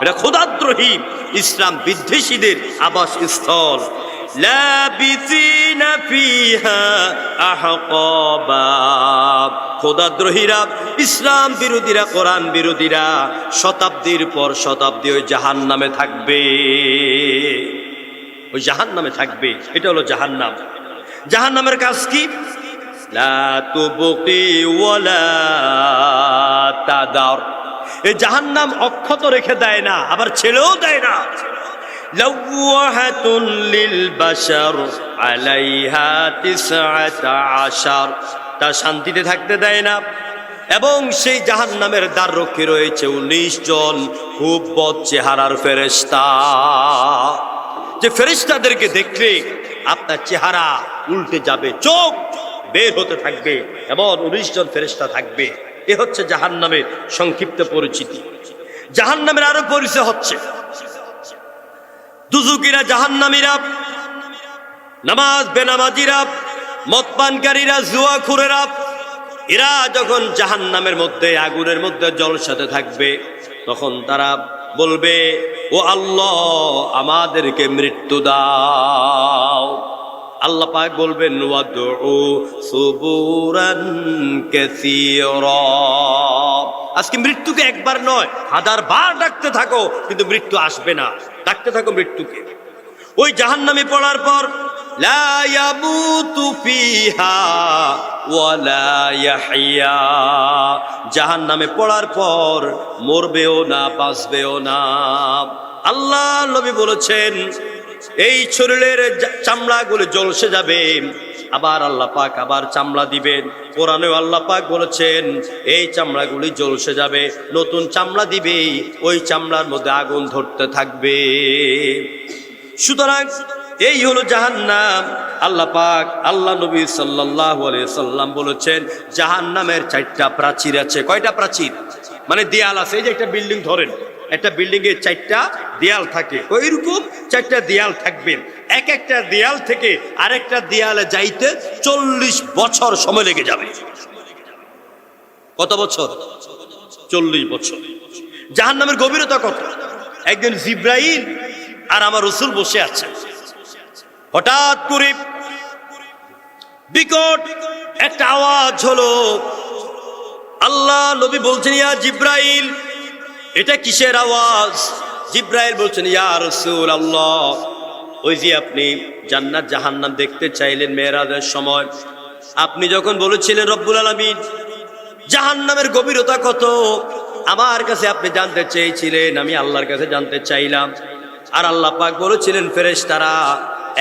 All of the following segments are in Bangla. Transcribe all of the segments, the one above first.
এটা ক্ষুদাদ্রোহী ইসলাম বিদ্বেষীদের আবাসস্থল। খোদাদ্রোহীরা ইসলাম বিরোধীরা, কোরআন বিরোধীরা শতাব্দীর পর শতাব্দী ওই জাহান নামে থাকবে। ওই জাহান নামে থাকবে। এটা হলো জাহান নাম জাহান নামের কাজ কি? লা তুবকি ওয়ালা তাদার এই জাহান নাম অক্ষত রেখে দেয় না আবার ছেড়েও দেয় না لوحة للبشر عليها تسعة عشر তা শান্তিতে থাকতে দেয় না এবং সেই জাহান নামের দ্বার রক্ষী রয়েছে উনিশ জন খুব বদ চেহারার ফেরেস্তা যে ফেরেস্তাদেরকে দেখলে আপনার চেহারা উল্টে যাবে চোখ বের হতে থাকবে। এবং উনিশ জন ফেরেস্তা থাকবে। এ হচ্ছে জাহান নামের সংক্ষিপ্ত পরিচিতি। জাহান নামের আরও পরিচয় হচ্ছে। দুজুকিরা জাহান্নামীরা, নামাজ বেনামাজিরা, মদপানকারীরা, জুয়াখুরেরা, এরা যখন জাহান্নামের মধ্যে, আগুনের মধ্যে জলসাতে থাকবে, তখন তারা বলবে, ও আল্লাহ, আমাদেরকে মৃত্যু দাও। আল্লাহ পাক বলবেন আজকে মৃত্যুকে একবার নয়, হাজার বার ডাকতে থাকো, কিন্তু মৃত্যু আসবে না। ডাকতে থাকো মৃত্যুকে। ওই জাহান্নামে পড়ার পর ইয়াহইয়া। জাহান্নামে পড়ার পর মরবেও না, বাঁচবেও না। আল্লাহ নবী বলেছেন এই শরীরের চামড়াগুলো জলসে যাবে। আবার আল্লাহ পাক আবার চামড়া দিবেন। কোরআনে আল্লাহ পাক বলেছেন, এই চামড়াগুলি জলসে যাবে। নতুন চামড়া দিবে, ওই চামড়ার মধ্যে আগুন ধরতে থাকবে। সুতরাং এই হলো জাহান্নাম। আল্লাহ পাক, আল্লাহ নবী আলাইহি সাল্লাম বলেছেন, জাহান্নামের চারটা প্রাচীর আছে। কয়টা প্রাচীর? মানে দেয়াল আছে, এই যে একটা বিল্ডিং ধরেন। একটা বিল্ডিং এর চারটা দেয়াল থাকে। ওইরকম চারটা দেয়াল থাকবে। এক একটা দেয়াল থেকে আরেকটা দেয়ালে যাইতে চল্লিশ বছর সময় লেগে যাবে। কত বছর? চল্লিশ বছর। জাহান নামের গভীরতা কত? একজন জিব্রাইল আর আমার রসুল বসে আছে হঠাৎ করে বিকট একটা আওয়াজ হলো, আল্লাহ নবী বলছেন, ইয়া জিব্রাইল এটা কিসের আওয়াজ? জিব্রাইল বলছেন, ইয়া আল্লাহ ওই যে আপনি জান্নাত, জাহান্নাম দেখতে চাইলেন মেয়েরাজের সময়। আপনি যখন বলেছিলেন, রব্বুল আলমিন, জাহান্নামের গভীরতা কত? আমার কাছে আপনি জানতে চেয়েছিলেন, আমি আল্লাহর কাছে জানতে চাইলাম। আর আল্লাহ পাক বলেছিলেন ফেরেশ তারা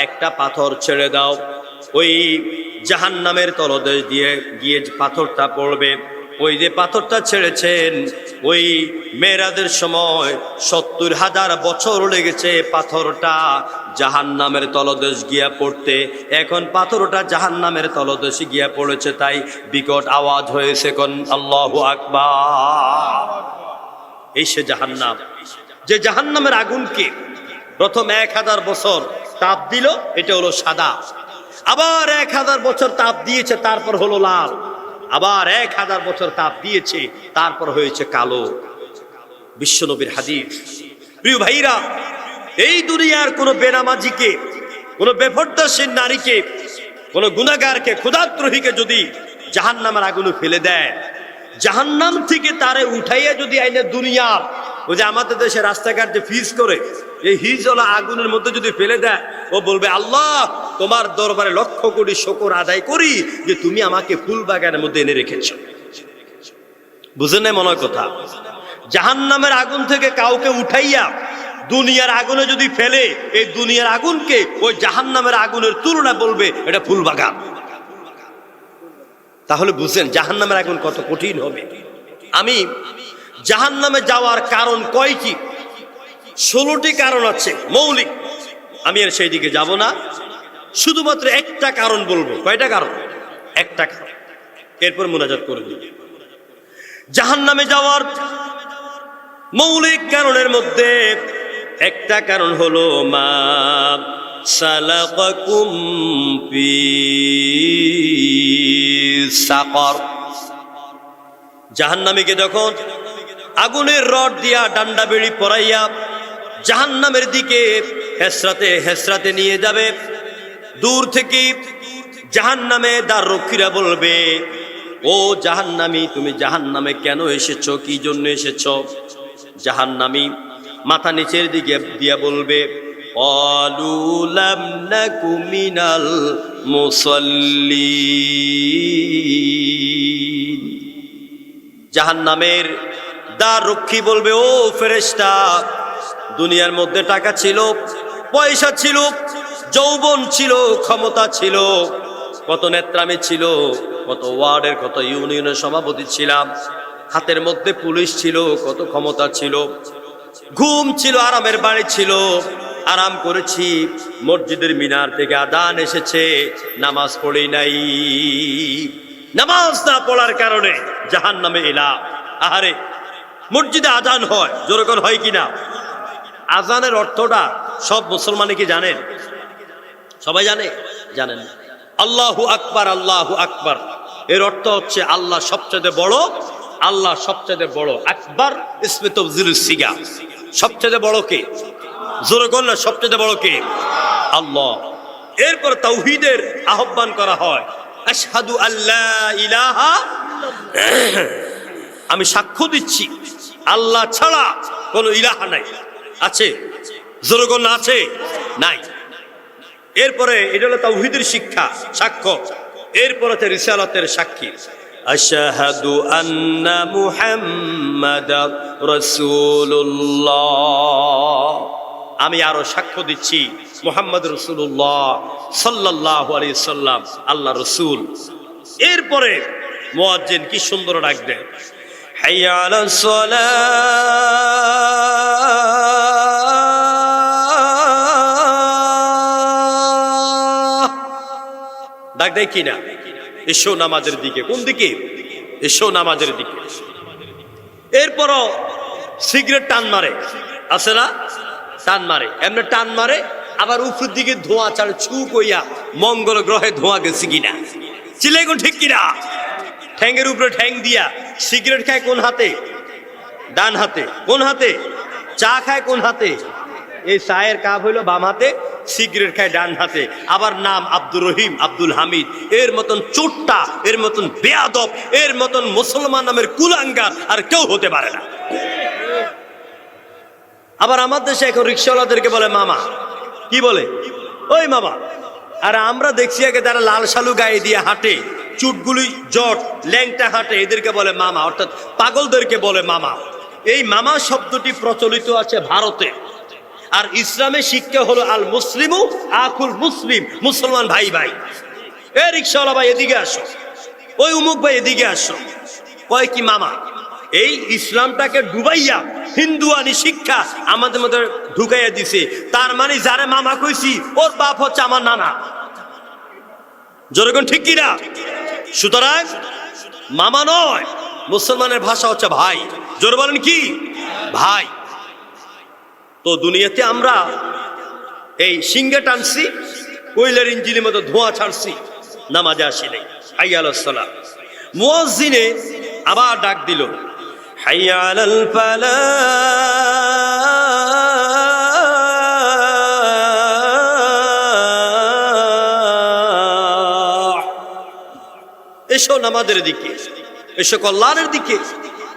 একটা পাথর ছেড়ে দাও। ওই জাহান্নামের তলদেশ দিয়ে, গিয়ে পাথরটা পড়বে। ওই যে পাথরটা ছেড়েছেন, ওই মেয়েরাদের সময় সত্তর হাজার বছর লেগেছে পাথরটা জাহান নামের তলদেশ গিয়া পড়তে। এখন পাথরটা জাহান নামের তলদেশে গিয়া পড়েছে, তাই বিকট আওয়াজ হয়েছে কোন আল্লাহ আকবার। এই সে জাহান্নাম। যে জাহান্নামের আগুনকে প্রথম এক হাজার বছর তাপ দিল, এটা হলো সাদা। আবার এক হাজার বছর তাপ দিয়েছে, তারপর হলো লাল। আবার এক হাজার বছর তাপ দিয়েছে, তারপর হয়েছে কালো। বিশ্বনবীর হাদিস। প্রিয় ভাইরা, এই দুনিয়ার কোন বেনামাজিকে, কোন বেফর্দাসীন নারীকে, কোন গুণাগারকে ক্ষুদাদ্রোহীকে যদি জাহান্নামের আগুনে ফেলে দেয়, জাহান্নাম থেকে তারে উঠাইয়া যদি আইনে দুনিয়ার ওই যে আমাদের দেশে রাস্তাঘাট যে ফিজ করে, এই হিজওয়ালা আগুনের মধ্যে যদি ফেলে দেয়, ও বলবে, আল্লাহ তোমার দরবারে লক্ষ কোটি শকর আদায় করি যে তুমি আমাকে ফুল বাগানের মধ্যে এনে রেখেছ। বুঝে নেই মনে কথা? জাহান্নামের আগুন থেকে কাউকে উঠাইয়া দুনিয়ার আগুনে যদি ফেলে, এই দুনিয়ার আগুনকে ওই জাহান্নামের আগুনের তুলনা বলবে এটা ফুল বাগান তাহলে বুঝেন জাহান্নামের আগুন কত কঠিন হবে। আমি জাহান্নামে যাওয়ার কারণ কয়টি? ষোলোটি কারণ আছে, মৌলিক। আমি আর সেই দিকে যাব না। শুধুমাত্র একটা কারণ বলব। কয়টা কারণ? একটা কারণ। এরপর মোনাজাত করে দিই। জাহান নামে যাওয়ার মৌলিক কারণের মধ্যে একটা কারণ হলো মা সাকর। জাহান্নামীকে যখন আগুনের রড দিয়া ডান্ডা বেড়ি পরাইয়া জাহান্নামের দিকে হেসরাতে হেসরাতে নিয়ে যাবে দূর থেকে জাহান্নামে দ্বার রক্ষীরা বলবে, ও জাহান্নামী, তুমি জাহান্নামে কেন এসেছ? কি জন্য এসেছ? জাহান্নামী মাথা নিচের দিকে দিয়া বলবে অলুলাম নাকুমিনাল মুসল্লিন। জাহান্নামের দ্বার রক্ষী বলবে, ও ফেরেশতা, দুনিয়ার মধ্যে টাকা ছিল, পয়সা ছিল যৌবন ছিল, ক্ষমতা ছিল, কত নেত্রামে ছিল, কত ওয়ার্ডের, কত ইউনিয়নের সভাপতি ছিলাম, হাতের মধ্যে পুলিশ ছিল, কত ক্ষমতা ছিল। ঘুম ছিল, আরামের বাড়ি ছিল, আরাম করেছি, মসজিদের মিনার থেকে আদান এসেছে, নামাজ পড়ি নাই। নামাজ না পড়ার কারণে জাহান নামে এলাম। আহারে, মসজিদে আজান হয় যেরকম হয় কিনা? আজানের অর্থটা সব মুসলমানে কি জানেন? সবাই জানে? জানেন। আল্লাহু আকবার আল্লাহু আকবার। এর অর্থ হচ্ছে আল্লাহ সবচেয়ে বড়, আল্লাহ সবচেয়ে বড়। আকবার ইসমে তফজিল সিগা। সবচেয়ে বড় কে? জোরে করলে সবচেয়ে বড় কে? আল্লাহ। এরপর তাওহীদের আহ্বান করা হয় ইলাহা আমি সাক্ষ্য দিচ্ছি, আল্লাহ ছাড়া কোনো ইলাহা নাই। আছে? জোরগণ আছে? নাই। এরপরে এটা হলো তাওহীদের শিক্ষা সাক্ষ্য। এরপরে রিসালাতের সাক্ষী। আশহাদু আন্না মুহাম্মাদ রাসূলুল্লাহ। আমি আরও সাক্ষ্য দিচ্ছি মোহাম্মদ রসুল্লাহ সাল্লাহ আলি সাল্লাম আল্লাহ রসুল। এরপরে মোয়াজ্জেন কি সুন্দর ডাক দেন হাইয়া আলাস ডাক দেয় কি না? এসো নামাজের দিকে। কোন দিকে? এসো নামাজের দিকে। এরপরও সিগারেট টান মারে। আছে না? টান মারে। এমনি টান মারে, আবার উপর দিকে ধোঁয়া ছাড়ে, ছু কইয়া মঙ্গল গ্রহে ধোঁয়া গেছে কিনা? চিলে কোন ঠিক কিনা? ঠ্যাঙ্গের উপরে ঠ্যাং দিয়া সিগারেট খায় কোন হাতে? ডান হাতে। কোন হাতে? চা খায় কোন হাতে? এই চায়ের কাপ হইল বাম হাতে সিগারেট খায় ডান হাতে। আবার নাম আব্দুর রহিম, আব্দুল হামিদ। এর মতন চোট্টা, এর মতন বেয়াদব, এর মতন মুসলমান নামের কুলাঙ্গার আর কেউ হতে পারে না। আবার আমার দেশে এখন রিক্সাওয়ালাদেরকে বলে, মামা। কি বলে? ওই মামা, আর আমরা দেখছি আগে যারা লাল শালু গায়ে দিয়ে হাঁটে, চুটগুলি, জট, ল্যাংটা হাঁটে, এদেরকে বলে মামা। অর্থাৎ পাগলদেরকে বলে মামা। এই মামা শব্দটি প্রচলিত আছে ভারতে। আর ইসলামের শিক্ষা হলো আল মুসলিমু আকুল মুসলিম, মুসলমান ভাই ভাই। এ রিক্সাওয়ালা ভাই, এদিকে আসো। ওই উমুক ভাই, এদিকে আসো। কয় কি মামা, এই ইসলামটাকে ডুবাইয়া হিন্দুয়ানি শিক্ষা আমাদের মধ্যে ঢুকাইয়া দিছে। তার মানে যারে মামা কইছি, ওর বাপ হচ্ছে আমার নানা। যেরকম ঠিক কিনা? সুতরাং মামা নয়, মুসলমানের ভাষা হচ্ছে ভাই। জোর বলেন কি? ভাই। তো দুনিয়াতে আমরা এই সিংহে টানছি কইলের ইঞ্জিনের মতো ধোঁয়া ছাড়ছি, নামাজে আসি নাই। হাইয়াল সালাম। মুয়াজ্জিনে আবার ডাক দিল হাইয়াল ফালাহ। এসো নামাজের দিকে, এসো কল্যাণের দিকে।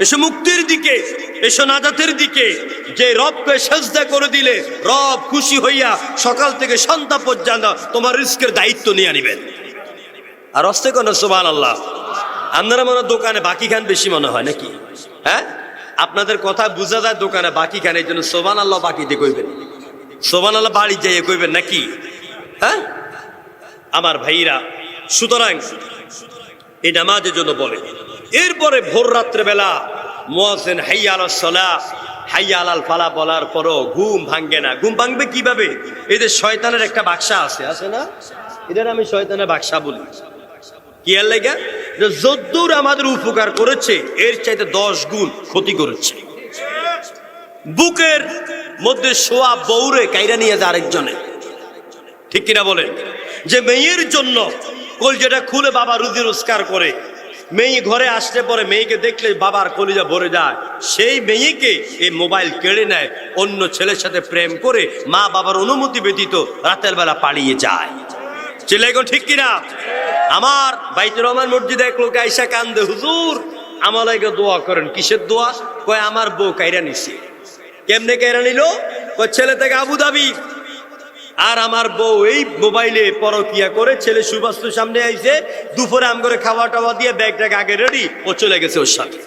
এসো মুক্তির দিকে, এসো নাজাতের দিকে। যে রবকে সেজদা করে দিলে, রব খুশি হইয়া সকাল থেকে সন্ধ্যা পর্যন্ত তোমার রিস্কের দায়িত্ব নিয়ে নিবেন আর অস্তে কোন সুবান আল্লাহ আপনারা মনে দোকানে বাকি খান বেশি মনে হয় নাকি? হ্যাঁ? আপনাদের কথা বোঝা যায় দোকানে বাকি খান, এই জন্য সোবান আল্লাহ বাকি দিয়ে কইবেন। সোবান আল্লাহ বাড়ি যাইয়ে কইবেন নাকি? হ্যাঁ? আমার ভাইরা, সুতরাং এই নামাজের জন্য বলে। এরপরে ভোর রাত্রে বেলা মোয়াজেন হাইয়া আল সলা হাইয়া আলাল ফালা বলার পরও ঘুম ভাঙ্গে না। ঘুম ভাঙবে কীভাবে? এদের শয়তানের একটা বাক্সা আছে আছে না? এদের আমি শয়তানের বাক্সা বলি। কি আর লেগে? যদ্দূর আমাদের উপকার করেছে, এর চাইতে দশ গুণ ক্ষতি করেছে। বুকের মধ্যে শোয়া বৌরে কাইরা নিয়ে যায় আরেকজনে। ঠিক কিনা বলে যে মেয়ের জন্য কলজেটা খুলে বাবা রুজি রোজগার করে মেয়ে ঘরে আসলে পরে মেয়েকে দেখলে বাবার কলিজা ভরে যায়। সেই মেয়েকে এই মোবাইল কেড়ে নেয়, অন্য ছেলের সাথে প্রেম করে মা বাবার অনুমতি ব্যতীত রাতের বেলা পালিয়ে যায়। ছেলে এখন ঠিক কিনা? আমার বাইতুর রহমান মসজিদে এক লোক আইসা কান্দে, হুজুর লাগে দোয়া করেন, কিসের দোয়া? কয়, আমার বউ কাইরা নিছে। কেমনে কাইরা নিল? কয়, ছেলে থেকে আবু দাবি আর আমার বউ এই মোবাইলে পরকিয়া করে ছেলে সুবাস্তু সামনে আইছে, দুপুরে আম করে খাওয়া টাওয়া দিয়ে ব্যাগটাকে আগে রেডি ও চলে গেছে ওর সাথে।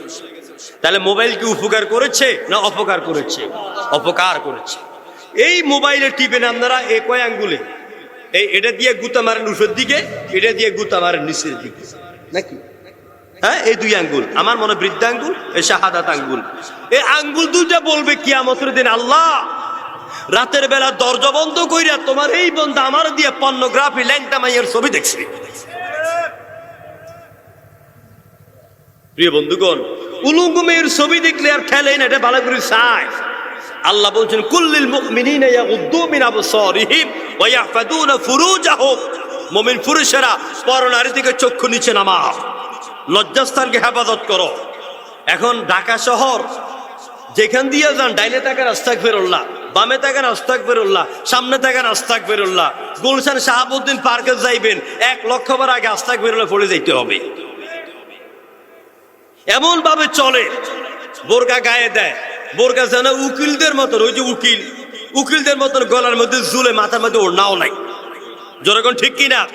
তাহলে মোবাইল কি উপকার করেছে না অপকার করেছে? অপকার করেছে। এই মোবাইলে টিপেন আপনারা এ কয় আঙ্গুলে? এই এটা দিয়ে গুতা মারেন উষের দিকে, এটা দিয়ে গুতা মারেন নিচের দিকে। নাকি? হ্যাঁ এই দুই আঙ্গুল। আমার মনে বৃদ্ধ আঙ্গুল এই শাহাদাত আঙ্গুল। এই আঙ্গুল দুইটা বলবে কিয়ামতের দিন আল্লাহ। রাতের বেলা দরজা বন্ধ কইরা তোমার এই বন্ধ আমার দিয়ে পর্নোগ্রাফি ল্যাংটা মাইয়ের ছবি দেখছি। প্রিয় বন্ধুগণ, উলুঙ্গ মেয়ের ছবি দেখলে আর খেলে না, এটা ভালো করে আল্লাহ বলছেন, কুল্লিল মুমিনিনা ইয়াগুদ্দু মিন আবসারিহিম ওয়া ইয়াহফাদুনা ফুরুজাহুম। মুমিন পুরুষেরা পরনারী থেকে চক্ষু নিচে নামাও। লজ্জাস্থানকে হেফাজত করো। এখন ঢাকা শহর, যেখান দিয়ে যান, ডাইনে থাকেন আস্তাক ফেরুল্লাহ বামে থাকেন আস্তাক ফেরুল্লাহ সামনে থাকেন আস্তাক ফেরুল্লাহ গুলশান শাহাবুদ্দিন পার্কে যাইবেন, এক লক্ষ বার আগে আস্তাক ফেরুল্লাহ পড়ে যাইতে হবে। এমন ভাবে চলে, বোরকা গায়ে দেয়, বোরকা যেন উকিলদের মতন, ওই যে উকিল, উকিলদের মতন গলার মধ্যে ঝুলে মাথার মধ্যে ওড়নাও নাই। যখন ঠিক কিনা?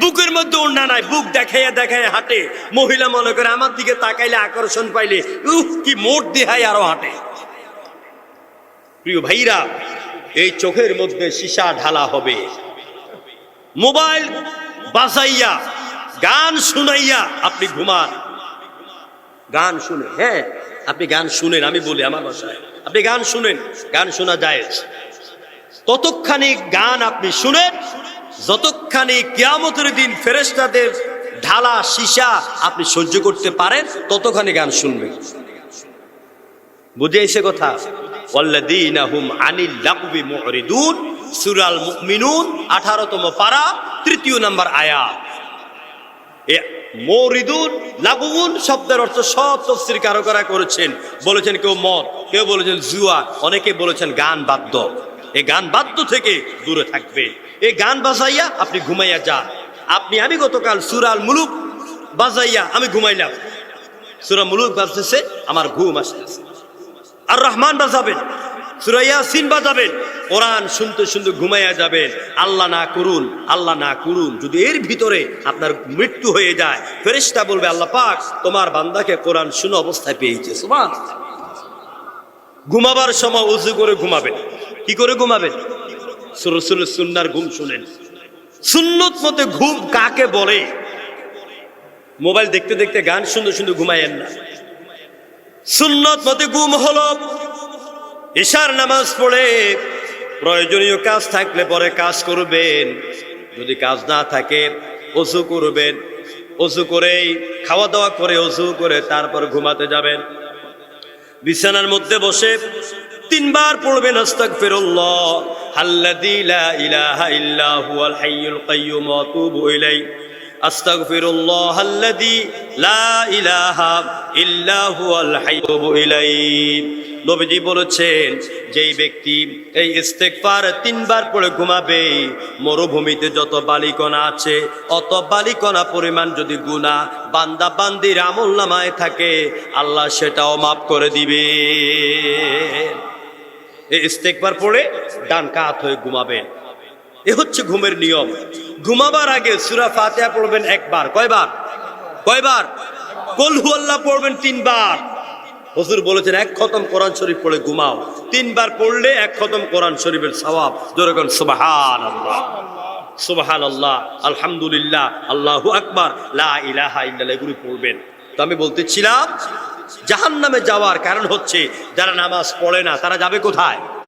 বুকের মধ্যে ওড়না নাই, বুক দেখাইয়া দেখাইয়া হাঁটে। মহিলা মনে করে আমার দিকে তাকাইলে আকর্ষণ পাইলে, উহ, কি মোট দেহাই আরও হাঁটে। প্রিয় ভাইরা, এই চোখের মধ্যে সীসা ঢালা হবে। মোবাইল বাজাইয়া, গান শুনাইয়া আপনি ঘুমান। গান শুনে হ্যাঁ আপনি গান শুনেন, আমি বলি আমার বাসায় আপনি গান শুনেন, গান শোনা যায়। ততক্ষণে গান আপনি শুনেন, যতক্ষণে কিয়ামতের দিন ফেরেশতাদের ঢালা সীসা আপনি সহ্য করতে পারেন, ততক্ষণে গান শুনবেন। বুঝে এসে কথা? ওয়াল্লাযীনা হুম আনিল লাগবি মুরিদুন। সূরাল মুমিনুন 18তম পারা, তৃতীয় নাম্বার আয়াত এ মরিদুন লাগুন শব্দের অর্থ সব তফসির কারও করা করেছেন? বলেছেন কেউ মদ, কেউ বলেছেন জুয়া, অনেকে বলেছেন গান বাদ্য। এই গান বাদ্য থেকে দূরে থাকবে। এই গান বাজাইয়া আপনি ঘুমাইয়া যান। আপনি, আমি গতকাল সুরাল মুলুক বাজাইয়া আমি ঘুমাইলাম। সুরা মুলুক বাজতেছে, আমার ঘুম আসতেছে। আর রহমান বাজাবেন সুরাইয়া সিন বাজাবেন, কোরআন শুনতে শুনতে ঘুমাইয়া যাবেন। আল্লাহ না করুন, আল্লাহ না করুন, যদি এর ভিতরে আপনার মৃত্যু হয়ে যায়, ফেরেশতা বলবে, আল্লাহ পাক, তোমার বান্দাকে কোরআন শুনে অবস্থায় পেয়েছে। সুমান ঘুমাবার সময় উজু করে ঘুমাবেন। কি করে ঘুমাবেন? সুন্নার ঘুম শুনেন। সুন্নত মতে ঘুম কাকে বলে? মোবাইল দেখতে দেখতে গান শুনতে শুনতে ঘুমাইয়েন না। সুন্নত মতে ঘুম হলো। ঈশার নামাজ পড়ে প্রয়োজনীয় কাজ থাকলে পরে কাজ করবেন। যদি কাজ না থাকে, অজু করবেন। অজু করেই খাওয়া দাওয়া করে, অজু করে তারপর ঘুমাতে যাবেন। বিছানার মধ্যে বসে তিনবার পড়বেন, আস্তাগফিরুল্লাহ। আল্লাযী লা ইলাহা ইল্লা হুয়াল হাইয়ুল কাইয়্যুম ওয়া আতুবু ইলাইহি। আস্তাগফিরুল্লাহ আল্লাযী লা ইলাহা ইল্লা হুয়াল হাইয়ুব ইলাইহি। নবীজি বলেছেন, যেই ব্যক্তি এই ইস্তেগফার তিনবার পড়ে ঘুমাবে, মরুভূমিতে যত বালিকণা আছে, অত বালিকণা পরিমাণ যদি গুণা বান্দা বান্দির আমল নামায় থাকে, আল্লাহ সেটাও মাফ করে দিবে। এই ইস্তেকবার পড়ে ডান কাত হয়ে ঘুমাবেন এ হচ্ছে ঘুমের নিয়ম। ঘুমাবার আগে সুরা ফাতিহা পড়বেন একবার। কয়বার? কয়বার? কলহু আল্লাহ পড়বেন তিনবার। হুজুর বলেছেন, এক খতম কোরআন শরীফ পড়ে ঘুমাও। তিনবার পড়লে এক খতম কোরআন শরীফের সওয়াব। যেরকম সুবহান আল্লাহ সুবহান আল্লাহ আলহামদুলিল্লাহ, আল্লাহ আকবার, লা ইলাহা এগুলি পড়বেন। তো আমি বলতেছিলাম, জাহান্নামে যাওয়ার কারণ হচ্ছে, যারা নামাজ পড়ে না, তারা যাবে কোথায়?